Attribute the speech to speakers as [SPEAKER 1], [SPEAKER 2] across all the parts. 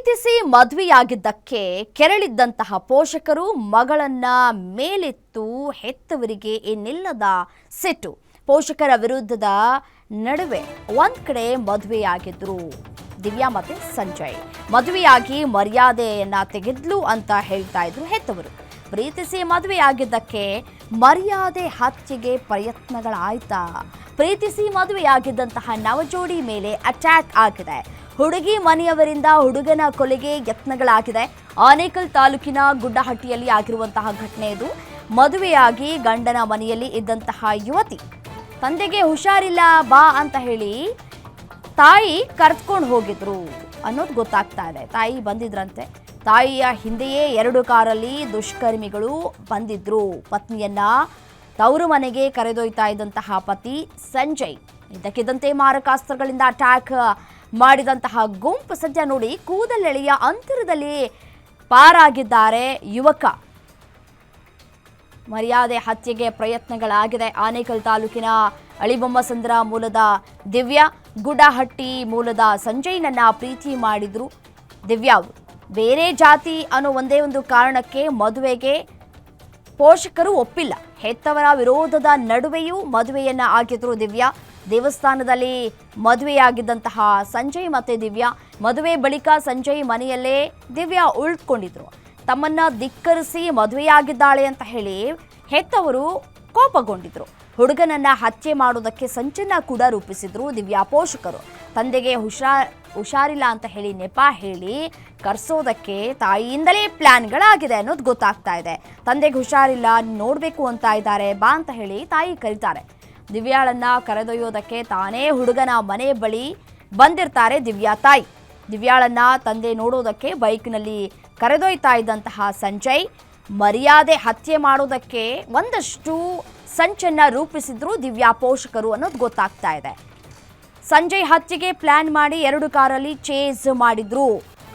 [SPEAKER 1] ಪ್ರೀತಿಸಿ ಮದುವೆಯಾಗಿದ್ದಕ್ಕೆ ಕೆರಳಿದ್ದಂತಹ ಪೋಷಕರು ಮಗಳನ್ನ ಮೇಲೆತ್ತು ಹೆತ್ತವರಿಗೆ ಏನಿಲ್ಲದ ಸಿಟ್ಟು. ಪೋಷಕರ ವಿರುದ್ಧದ ನಡುವೆ ಒಂದ್ ಕಡೆ ಮದುವೆಯಾಗಿದ್ರು. ದಿವ್ಯಾ ಮತ್ತೆ ಸಂಜಯ್. ಮದುವೆಯಾಗಿ ಮರ್ಯಾದೆಯನ್ನ ತೆಗೆದ್ಲು ಅಂತ ಹೇಳ್ತಾ ಇದ್ರು ಹೆತ್ತವರು. ಪ್ರೀತಿಸಿ ಮದುವೆಯಾಗಿದ್ದಕ್ಕೆ ಮರ್ಯಾದೆ ಹತ್ಯೆಗೆ ಪ್ರಯತ್ನಗಳಾಯ್ತಾ? ಪ್ರೀತಿಸಿ ಮದುವೆಯಾಗಿದ್ದಂತಹ ನವಜೋಡಿ ಮೇಲೆ ಅಟ್ಯಾಕ್ ಆಗಿದೆ. ಹುಡುಗಿ ಮನೆಯವರಿಂದ ಹುಡುಗನ ಕೊಲೆಗೆ ಯತ್ನಗಳಾಗಿದೆ. ಆನೇಕಲ್ ತಾಲೂಕಿನ ಗುಡ್ಡಹಟ್ಟಿಯಲ್ಲಿ ಆಗಿರುವಂತಹ ಘಟನೆ ಇದು. ಮದುವೆಯಾಗಿ ಗಂಡನ ಮನೆಯಲ್ಲಿ ಇದ್ದಂತಹ ಯುವತಿ, ತಂದೆಗೆ ಹುಷಾರಿಲ್ಲ, ಬಾ ಅಂತ ಹೇಳಿ ತಾಯಿ ಕರ್ತ್ಕೊಂಡು ಹೋಗಿದ್ರು ಅನ್ನೋದು ಗೊತ್ತಾಗ್ತಾ ಇದೆ. ತಾಯಿ ಬಂದಿದ್ರಂತೆ. ತಾಯಿಯ ಹಿಂದೆಯೇ ಎರಡು ಕಾರಲ್ಲಿ ದುಷ್ಕರ್ಮಿಗಳು ಬಂದಿದ್ರು. ಪತ್ನಿಯನ್ನ ತವರು ಮನೆಗೆ ಕರೆದೊಯ್ತಾ ಇದ್ದಂತಹ ಪತಿ ಸಂಜಯ್. ಇದಕ್ಕಿದ್ದಂತೆ ಮಾರಕಾಸ್ತ್ರಗಳಿಂದ ಅಟ್ಯಾಕ್. ಮಾಡಿದಂತಹ ಗುಂಪು ಸದ್ಯ ನೋಡಿ ಕೂದಲೆಳೆಯ ಅಂತರದಲ್ಲಿ ಪಾರಾಗಿದ್ದಾರೆ ಯುವಕ. ಮರ್ಯಾದೆ ಹತ್ಯೆಗೆ ಪ್ರಯತ್ನಗಳಾಗಿದೆ. ಆನೇಕಲ್ ತಾಲೂಕಿನ ಅಳಿಬೊಮ್ಮಸಂದ್ರ ಮೂಲದ ದಿವ್ಯಾ, ಗುಡಹಟ್ಟಿ ಮೂಲದ ಸಂಜಯ್ನನ್ನ ಪ್ರೀತಿ ಮಾಡಿದ್ರು. ದಿವ್ಯಾ, ಬೇರೆ ಜಾತಿ ಅನ್ನೋ ಒಂದೇ ಒಂದು ಕಾರಣಕ್ಕೆ ಮದುವೆಗೆ ಪೋಷಕರು ಒಪ್ಪಿಲ್ಲ. ಹೆತ್ತವರ ವಿರೋಧದ ನಡುವೆಯೂ ಮದುವೆಯನ್ನ ಆಗಿದ್ರು ದಿವ್ಯಾ. ದೇವಸ್ಥಾನದಲ್ಲಿ ಮದುವೆಯಾಗಿದ್ದಂತಹ ಸಂಜಯ್ ಮತ್ತೆ ದಿವ್ಯಾ. ಮದುವೆ ಬಳಿಕ ಸಂಜಯ್ ಮನೆಯಲ್ಲೇ ದಿವ್ಯಾ ಉಳ್ಕೊಂಡಿದ್ರು. ತಮ್ಮನ್ನ ಧಿಕ್ಕರಿಸಿ ಮದುವೆಯಾಗಿದ್ದಾಳೆ ಅಂತ ಹೇಳಿ ಹೆತ್ತವರು ಕೋಪಗೊಂಡಿದ್ರು. ಹುಡುಗನನ್ನ ಹತ್ಯೆ ಮಾಡೋದಕ್ಕೆ ಸಂಚನ್ನ ಕೂಡ ರೂಪಿಸಿದ್ರು ದಿವ್ಯಾ ಪೋಷಕರು. ತಂದೆಗೆ ಹುಷಾರ್ ಹುಷಾರಿಲ್ಲ ಅಂತ ಹೇಳಿ ನೆಪ ಹೇಳಿ ಕರೆಸೋದಕ್ಕೆ ತಾಯಿಯಿಂದಲೇ ಪ್ಲ್ಯಾನ್ಗಳಾಗಿದೆ ಅನ್ನೋದು ಗೊತ್ತಾಗ್ತಾ ಇದೆ. ತಂದೆಗೆ ಹುಷಾರಿಲ್ಲ, ನೋಡಬೇಕು ಅಂತ ಇದ್ದಾರೆ, ಬಾ ಅಂತ ಹೇಳಿ ತಾಯಿ ಕರೀತಾರೆ. ದಿವ್ಯಾಳನ್ನ ಕರೆದೊಯ್ಯೋದಕ್ಕೆ ತಾನೇ ಹುಡುಗನ ಮನೆ ಬಳಿ ಬಂದಿರ್ತಾರೆ ದಿವ್ಯಾ ತಾಯಿ. ದಿವ್ಯಾಳನ್ನ ತಂದೆ ನೋಡೋದಕ್ಕೆ ಬೈಕ್ನಲ್ಲಿ ಕರೆದೊಯ್ತಾ ಇದ್ದಂತಹ ಸಂಜಯ್, ಮರ್ಯಾದೆ ಹತ್ಯೆ ಮಾಡೋದಕ್ಕೆ ಒಂದಷ್ಟು ಸಂಚನ್ನ ರೂಪಿಸಿದ್ರು ದಿವ್ಯಾ ಪೋಷಕರು ಅನ್ನೋದು ಗೊತ್ತಾಗ್ತಾ ಇದೆ. ಸಂಜಯ್ ಹತ್ಯೆಗೆ ಪ್ಲಾನ್ ಮಾಡಿ ಎರಡು ಕಾರಲ್ಲಿ ಚೇಸ್ ಮಾಡಿದ್ರು.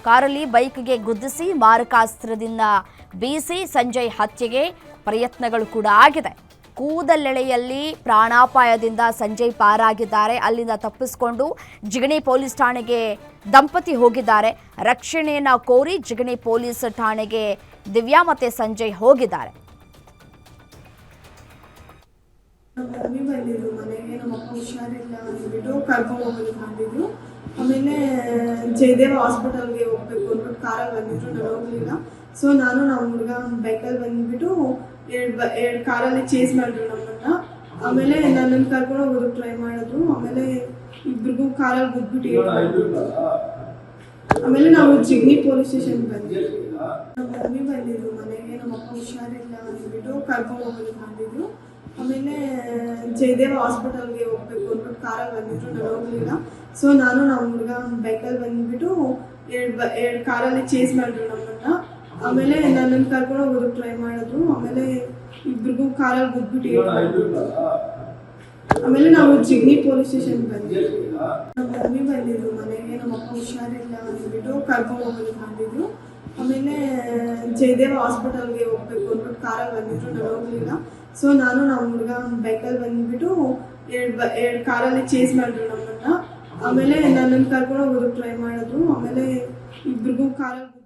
[SPEAKER 1] ಕಾರಲ್ಲಿ ಬೈಕ್ಗೆ ಗುದ್ದಿಸಿ ಮಾರಕಾಸ್ತ್ರದಿಂದ ಬೀಸಿ ಸಂಜಯ್ ಹತ್ಯೆಗೆ ಪ್ರಯತ್ನಗಳು ಕೂಡ ಆಗಿದೆ. ಕೂದಲೆಳೆಯಲ್ಲಿ ಪ್ರಾಣಾಪಾಯದಿಂದ ಸಂಜಯ್ ಪಾರಾಗಿದ್ದಾರೆ. ಅಲ್ಲಿಂದ ತಪ್ಪಿಸಿಕೊಂಡು ಜಿಗಣಿ ಪೊಲೀಸ್ ಠಾಣೆಗೆ ದಂಪತಿ ಹೋಗಿದ್ದಾರೆ. ರಕ್ಷಣೆಯನ್ನು ಕೋರಿ ಜಿಗಣಿ ಪೊಲೀಸ್ ಠಾಣೆಗೆ ದಿವ್ಯಾ ಮತ್ತೆ ಸಂಜಯ್ ಹೋಗಿದ್ದಾರೆ.
[SPEAKER 2] ನಮ್ಮ ಮಮ್ಮಿ ಬಂದಿದ್ರು ಮನೆಗೆ ನಮ್ಮ ಅಪ್ಪ ಹುಷಾರಿಲ್ಲ ಅಂದ್ಬಿಟ್ಟು ಕರ್ಕೊಂಡು ಹೋಗೋದು ಬಂದಿದ್ರು ಆಮೇಲೆ ಜಯದೇವ ಹಾಸ್ಪಿಟಲ್ಗೆ ಹೋಗ್ಬೇಕು ಅಂದ್ಬಿಟ್ಟು ಕಾರಲ್ಲಿ ಬಂದಿದ್ರು ನಾನು ಹೋಗ್ಲಿಲ್ಲ. ಸೊ ನಾನು ನಮ್ಮ ಹುಡುಗ ಬೈಕಲ್ಲಿ ಬಂದ್ಬಿಟ್ಟು ಎರಡು ಬ ಎರಡು ಕಾರಲ್ಲಿ ಚೇಸ್ ಮಾಡಿದ್ರು ನಮ್ಮನ್ನ. ಆಮೇಲೆ ನನ್ನನ್ನು ಕರ್ಕೊಂಡು ಹೋಗೋದು ಟ್ರೈ ಮಾಡಿದ್ರು. ಆಮೇಲೆ ಇಬ್ರಿಗೂ ಕಾರಲ್ಲಿ ಗುದ್ಬಿಟ್ಟು ಆಮೇಲೆ ನಾವು ಜಿಗ್ನಿ ಪೊಲೀಸ್ ಸ್ಟೇಷನ್ ಬಂದ್ವಿ. ನಮ್ಮ ಮಮ್ಮಿ ಬಂದಿದ್ರು ಮನೆಗೆ ನಮ್ಮ ಅಪ್ಪ ಹುಷಾರಿಲ್ಲ ಅಂದ್ಬಿಟ್ಟು ಕರ್ಕೊಂಡು ಹೋಗೋದು ಮಾಡಿದ್ರು ಆಮೇಲೆ ಜಯದೇವ ಹಾಸ್ಪಿಟಲ್ಗೆ ಹೋಗ್ಬೇಕು ಅಂದ್ಬಿಟ್ಟು ಕಾರಲ್ಲಿ ಬಂದಿದ್ರು ನಾನು ಹೋಗ್ಲಿಲ್ಲ. ಸೊ ನಾನು ನಮ್ಮ ಹುಡುಗ ಬೈಕಲ್ಲಿ ಬಂದ್ಬಿಟ್ಟು ಎರಡು ಬ ಎರಡು ಕಾರಲ್ಲಿ ಚೇಸ್ ಮಾಡಿದ್ರು ನಮ್ಮನ್ನ. ಆಮೇಲೆ ನನ್ನನ್ನು ಕರ್ಕೊಂಡು ಹೋಗೋದು ಟ್ರೈ ಮಾಡಿದ್ರು. ಆಮೇಲೆ ಇಬ್ರಿಗೂ ಕಾರಲ್ಲಿ ಗುದ್ಬಿಟ್ಟು ಆಮೇಲೆ ನಾವು ಜಿಗ್ನಿ ಪೊಲೀಸ್ ಸ್ಟೇಷನ್ ಬಂದ್ವಿ ನಮ್ಮ ಮಮ್ಮಿ ಬಂದಿದ್ರು ಮನೆಗೆ ನಮ್ಮ ಅಪ್ಪ ಹುಷಾರಿಲ್ಲ ಅಂದ್ಬಿಟ್ಟು ಕರ್ಕೊಂಡು ಹೋಗೋದು ಮಾಡಿದ್ರು ಆಮೇಲೆ ಜಯದೇವ ಹಾಸ್ಪಿಟಲ್ಗೆ ಹೋಗ್ಬೇಕು ಅಂದ್ಬಿಟ್ಟು ಕಾರಲ್ಲಿ ಬಂದಿದ್ರು ನಾನು ಹೋಗ್ಲಿಲ್ಲ. ಸೊ ನಾನು ನಮ್ಮ ಹುಡುಗ ಬೈಕಲ್ಲಿ ಬಂದ್ಬಿಟ್ಟು ಎರಡು ಎರಡು ಕಾರಲ್ಲಿ ಚೇಸ್ ಮಾಡಿದ್ರು ನಮ್ಮನ್ನ. ಆಮೇಲೆ ನನ್ನನ್ನು ಕರ್ಕೊಂಡು ಹೋಗೋದಕ್ಕೆ ಟ್ರೈ ಮಾಡಿದ್ರು. ಆಮೇಲೆ ಇಬ್ರಿಗೂ ಕಾರಲ್ಲಿ